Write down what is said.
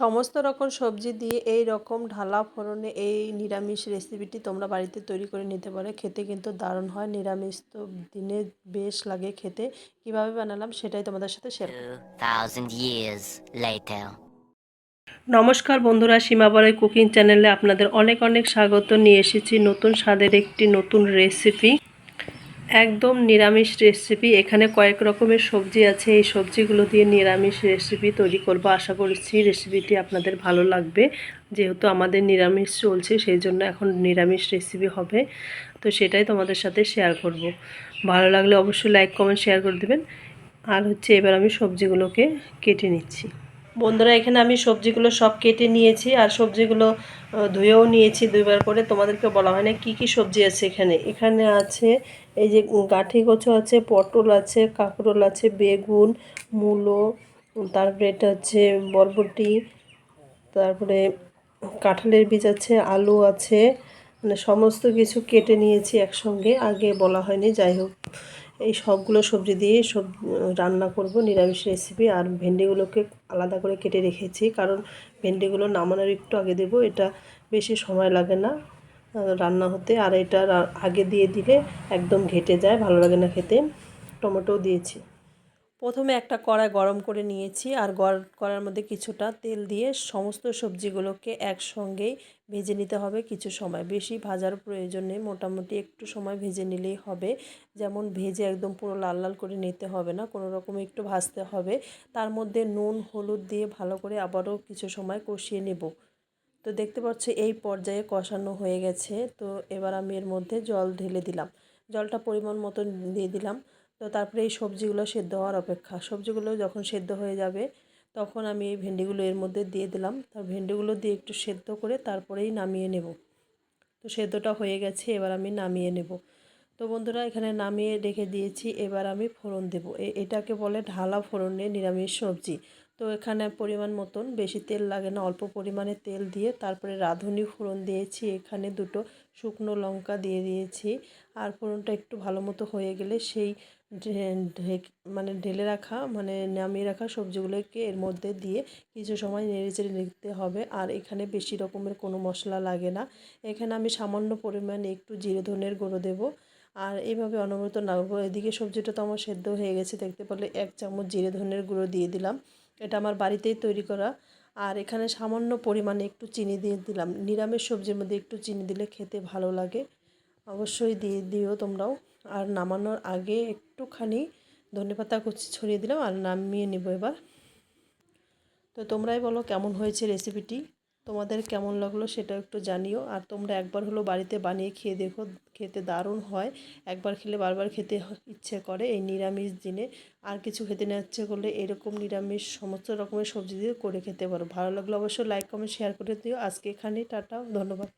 সমস্ত রকম সবজি দিয়ে এই রকম ঢালা ফোড়নে এই নিরামিষ রেসিপিটি তোমরা বাড়িতে তৈরি করে নিতে পারো। খেতে কিন্তু দারুণ হয় নিরামিষ তো দিনে বেশ লাগে খেতে। কীভাবে বানালাম সেটাই তোমাদের সাথে শেয়ার করব। 2,000 years later. নমস্কার বন্ধুরা সীমাবড়াই কুকিং চ্যানেলে আপনাদের অনেক অনেক স্বাগত। নিয়ে এসেছি নতুন স্বাদের একটি নতুন রেসিপি একদম নিরামিষ রেসিপি এখানে কয়েক রকমের সবজি আছে। এই সবজিগুলো দিয়ে নিরামিষ রেসিপি তৈরি করব। আশা করছি রেসিপিটি আপনাদের ভালো লাগবে। যেহেতু আমাদের নিরামিষ চলছে, সেই জন্য এখন নিরামিষ রেসিপি হবে। তো সেটাই তোমাদের সাথে শেয়ার করব। ভালো লাগলে অবশ্যই লাইক কমেন্ট শেয়ার করে দেবেন। আর হচ্ছে এবার আমি সবজিগুলোকে কেটে নিচ্ছি। বন্ধুরা, এখানে আমি সবজিগুলো সব কেটে নিয়েছি আর সবজিগুলো ধুয়েও নিয়েছি দুইবার করে। তোমাদেরকে বলা হয় না কী কী সবজি আছে এখানে। এখানে আছে এই যে গাঠি কচু আছে, পটল আছে, কাঁকরোল আছে, বেগুন, মূলো তারপরে এটা হচ্ছে বরবটি, তারপরে কাঁঠালের বীজ আছে, আলু আছে মানে সমস্ত কিছু কেটে নিয়েছি একসঙ্গে, আগে বলা হয়নি, যাই হোক। এই সবগুলো সবজি দিয়ে সব রান্না করব, নিরামিষ রেসিপি আর ভেন্ডিগুলোকে আলাদা করে কেটে রেখেছি। কারণ ভেন্ডিগুলো নামানোর একটু আগে দেব, এটা বেশি সময় লাগে না রান্না হতে। আর এটা আগে দিয়ে দিলে একদম ঘেটে যায়, ভালো লাগে না খেতে। টমেটোও দিয়েছি। প্রথমে একটা কড়াই গরম করে নিয়েছি আর করার মধ্যে কিছুটা তেল দিয়ে সমস্ত সবজিগুলোকে একসঙ্গেই ভেজে নিতে হবে কিছু সময়। বেশি ভাজার প্রয়োজন নেই, মোটামুটি একটু সময় ভেজে নিলেই হবে। যেমন ভেজে একদম পুরো লাল লাল করে নিতে হবে না, কোনো রকম একটু ভাজতে হবে। তার মধ্যে নুন, হলুদ দিয়ে ভালো করে আবারও কিছু সময় কষিয়ে নেব। তো দেখতে পাচ্ছ এই পর্যায়ে কষানো হয়ে গেছে। তো এবার আমি এর মধ্যে জল ঢেলে দিলাম। জলটা পরিমাণ মতো দিয়ে দিলাম। তো তারপরে এই সবজিগুলো সেদ্ধ হওয়ার অপেক্ষা। সবজিগুলো যখন সেদ্ধ হয়ে যাবে, তখন আমি এই ভেন্ডিগুলো এর মধ্যে দিয়ে দিলাম। তার ভেন্ডিগুলো দিয়ে একটু সেদ্ধ করে তারপরেই নামিয়ে নেব। তো সেদ্ধটা হয়ে গেছে, এবার আমি নামিয়ে নেব। তো বন্ধুরা, এখানে নামিয়ে রেখে দিয়েছি। এবার আমি ফোড়ন দেব। এটাকে বলে ঢালা ফোড়নে নিরামিষ সবজি। তো এখানে পরিমাণ মতন, বেশি তেল লাগে না, অল্প পরিমাণে তেল দিয়ে তারপরে রাঁধুনি ফোড়ন দিয়েছি, এখানে দুটো শুকনো লঙ্কা দিয়ে দিয়েছি। আর ফোড়নটা একটু ভালো মতো হয়ে গেলে সেই মানে ঢেলে রাখা মানে নামিয়ে রাখা সবজিগুলোকে এর মধ্যে দিয়ে কিছু সময় নেড়ে চেড়ে নিতে হবে। আর এখানে বেশি রকমের কোনো মশলা লাগে না। এখানে আমি সামান্য পরিমাণে একটু জিরে ধনের গুঁড়ো দেবো। আর এইভাবে অনবরত নাড়বো। এদিকে সবজিটা তো আমার সেদ্ধ হয়ে গেছে, দেখতে পেলে এক চামচ জিরে ধনের গুঁড়ো দিয়ে দিলাম। এটা আমার বাড়িতেই তৈরি করা। আর এখানে সামান্য পরিমাণে একটু চিনি দিয়ে দিলাম। নিরামিষ সবজির মধ্যে একটু চিনি দিলে খেতে ভালো লাগে। অবশ্যই দিয়ে দিও তোমরাও। আর নামানোর আগে একটুখানি ধনেপাতা কুচি ছড়িয়ে দিলাম আর নামিয়ে নেব এবার। তো তোমরাই বলো কেমন হয়েছে রেসিপিটি তোমাদের কেমন লাগল সেটা একটু জানিও। আর তোমরা একবার হলো বাড়িতে বানিয়ে খেয়ে দেখো, খেতে দারুণ হয়। একবার খেলে বারবার খেতে ইচ্ছে করে এই নিরামিষ দিনে। আর কিছু খেতে না ইচ্ছে করলে এরকম নিরামিষ সমস্ত রকমের সবজি দিয়ে করে খেতে পারো। ভালো লাগল অবশ্যই লাইক কমেন্ট শেয়ার করে দিও। আজকে এখানেই টাটা, ধন্যবাদ।